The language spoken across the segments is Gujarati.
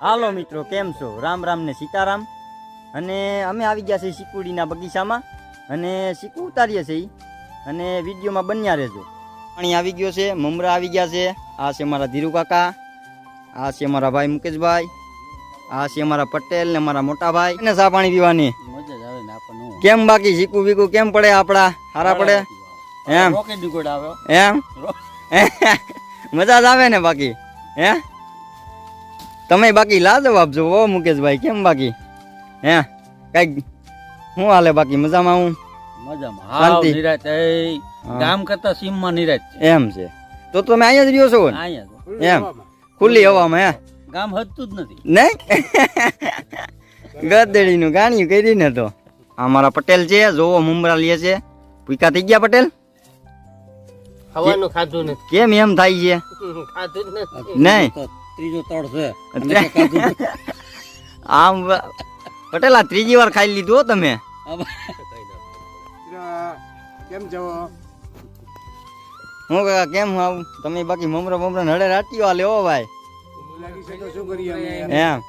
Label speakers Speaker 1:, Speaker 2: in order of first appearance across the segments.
Speaker 1: હાલો મિત્રો કેમ છો? રામ રામ ને સીતારામ. અને અમે આવી ગયા છીએ સિકુડીના બગીચામાં. અને સિકુ ઉતારીએ છીએ. અને વિડીયોમાં બન્યા રહેજો. પાણી આવી ગયો છે મમરા આવી ગયા છે. આ છે મારા ધીરુ કાકા. આ છે મારા ભાઈ મુકેશભાઈ. આ છે મારા પટેલ ને મારા મોટા ભાઈ. ને સા પાણી પીવાની?
Speaker 2: મજા જ આવે ને આપણને
Speaker 1: કેમ બાકી શીકુ બીકુ? કેમ પડે આપડા? સારા પડે? એમ? એમ? મજા જ આવે ને બાકી. હે? તમે બાકી લાજવાબ છો ઓ મુકેશભાઈ કેમ બાકી? હે? કઈ હું હાલે બાકી? મજામાં હું?
Speaker 2: મજામાં. હાવ નિરાત એ
Speaker 1: હા.
Speaker 2: ગામ કરતા સીમમાં નિરાત છે.
Speaker 1: એમ છે. તો તમે અહીંયા જ રહ્યો છો? ને
Speaker 2: અહીંયા
Speaker 1: એમ. ખુલ્લી હવામાં હે?
Speaker 2: ગામ હતું જ નથી.
Speaker 1: નહીં? ગદેડીનું ગાણિયું કરી ને તો. અમારા પટેલ છે જોવો મુમરા લે છે. ભૂકા થઈ ગયા પટેલ?
Speaker 3: ખાવાનું ખાધું નથી.
Speaker 1: કેમ એમ થાય
Speaker 3: ખાધું જ નથી.
Speaker 1: છે નહીં.
Speaker 2: ત્રીજો તળ છે.
Speaker 1: આમ પટેલા ત્રીજી વાર ખાઈ લીધું હો તમે.
Speaker 3: કેમ છો
Speaker 1: હું કાકા કેમ આવું? તમે બાકી મમરો મમરો નડે રાટીઓ વાલે હો ભાઈ.
Speaker 3: લાગી શું કરીએ
Speaker 1: એમ.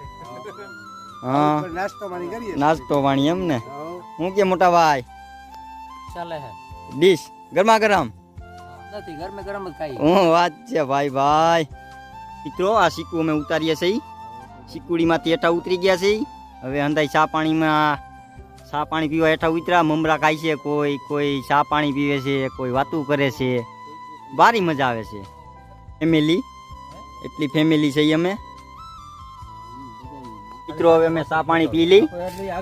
Speaker 1: હા.
Speaker 3: નાસ્તો માની કરીએ?
Speaker 1: નાસ્તો પાણી એમ ને. હું કે મોટા ભાઈ?
Speaker 2: ચાલે હે.
Speaker 1: ડીશ ગરમા ગરમ?
Speaker 2: નથી ગરમે ગરમ જ ખાઈ
Speaker 1: હું વાત છે ભાઈ ભાઈ. મિત્રો, આ સિક્કુ અમે ઉતારીએ છીએ. સિક્કુડીમાંથી હેઠા ઉતરી ગયા છે હવે અંધાઈ ચા પાણીમાં, ચા પાણી પીવા હેઠા ઉતર્યા મમરા ખાય છે કોઈ કોઈ ચા પાણી પીવે છે, કોઈ વાતું કરે છે. ભારી મજા આવે છે. ફેમિલી એટલી ફેમિલી છે અમે. મિત્રો, હવે અમે ચા પાણી પી લી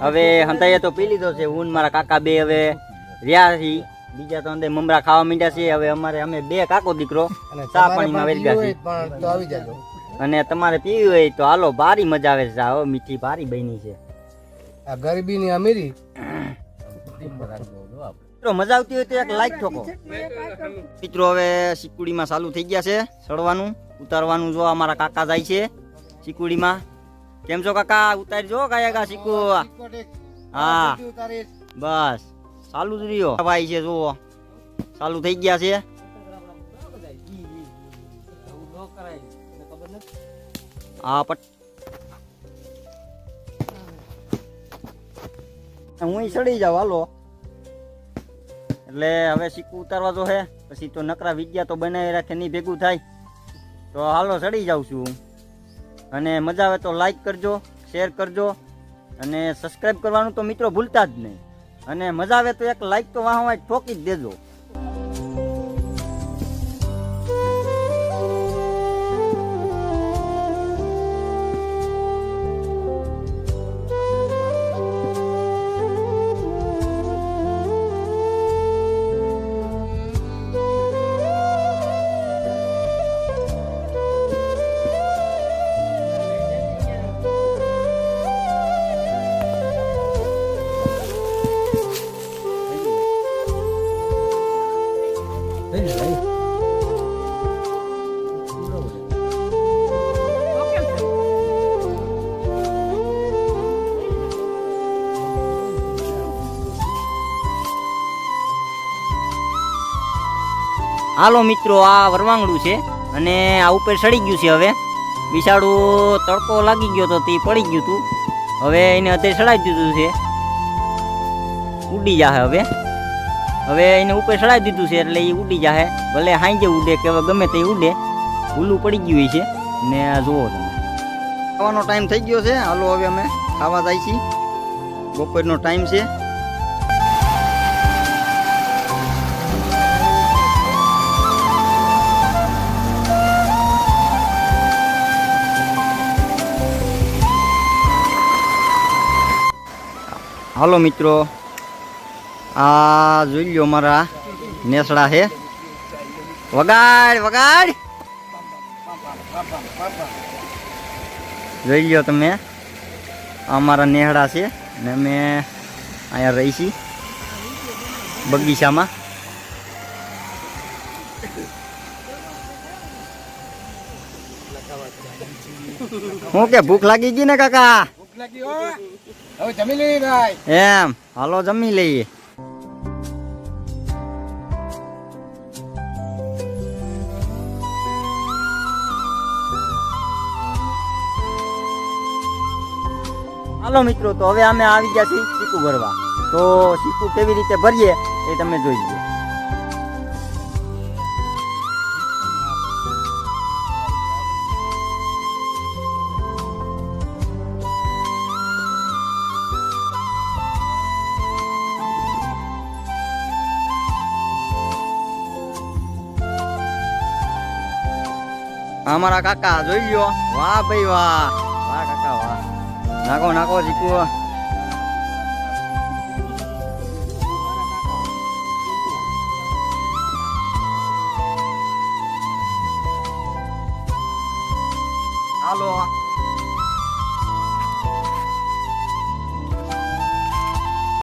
Speaker 1: હવે હંતાઈએ તો પી લીધો છે. હું મારા કાકા બે હવે રહ્યા છીએ. બીજા તો અંદર મમરા ખાવા માંડ્યા છે હવે અમારે અમે બે કાકો દીકરો ચા પાણીમાં વેરી ગયા
Speaker 3: પણ તો આવી જાજો.
Speaker 1: અને તમારે પીવી હોય તો હાલો ભારી મજા આવે છે હો મીઠી ભારી બની છે.
Speaker 3: આ ગરીબીની અમીરી.
Speaker 1: મિત્રો મજા આવતી હોય તો એક લાઈક ઠોકો. મિત્રો હવે સિકુડીમાં ચાલુ થઈ ગયા છે ચડવાનું ઉતારવાનું જો અમારા કાકા જાય છે સિકુડીમાં કેમ છો કાકા? ઉતારજો કાયા કા સિકુ હા બસ. ચાલુ જ રહ્યો. ભાઈ છે, જુઓ. ચાલુ થઈ ગયા છે. હા, પટ હું ચડી જાવ હાલો. એટલે હવે સિક્કું ઉતારવા તો હે. પછી તો નકરા વિદ્યા તો બનાવી રાખે, નહીં ભેગું થાય. તો હાલો, ચડી જાઉં છું હું. અને મજા આવે તો લાઈક કરજો શેર કરજો. અને સબસ્ક્રાઈબ કરવાનું તો મિત્રો ભૂલતા જ નહીં. અને મજા આવે તો એક લાઈક તો વાહ ઠોકી જ દેજો. હાલો મિત્રો, આ વરવાંગડું છે અને આ ઉપર સડી ગયું છે હવે. બિસાડું તડકો લાગી ગયો તો તે પડી ગયું હતું હવે એને અત્યારે સડાઈ દીધું છે. ઉડી જાહે હવે. હવે એને ઉપર સડાવી દીધું છે એટલે એ ઉડી જાહે. ભલે હાંજે ઉડે કે હવે ગમે તે ઉડે. ઉલ્લું પડી ગયું છે. ને આ જુઓ તમે. ખાવાનો ટાઈમ થઈ ગયો છે. હાલો હવે અમે ખાવા જાય છીએ. બપોરનો ટાઈમ છે. હાલો મિત્રો. આ જોઈ લો મારા નેસડા છે વગાડ વગાડ. જોઈ લો તમે. અમારા નેહડા છે ને અમે અહીંયા રહી છીએ બગીચામાં. હું કે ભૂખ લાગી ગઈ ને કાકા?
Speaker 3: હવે જમી લેવી ભાઈ.
Speaker 1: લઈએ. હાલો મિત્રો, તો હવે અમે આવી ગયા છીએ ચીકુ ભરવા. તો ચીકુ કેવી રીતે ભરીએ એ તમે જોઈ લો. અમારા કાકા જોઈ લ્યો. વાહ ભાઈ વાહ. વાહ કાકા વાહ. નાકો નાખો શીખવો હાલો.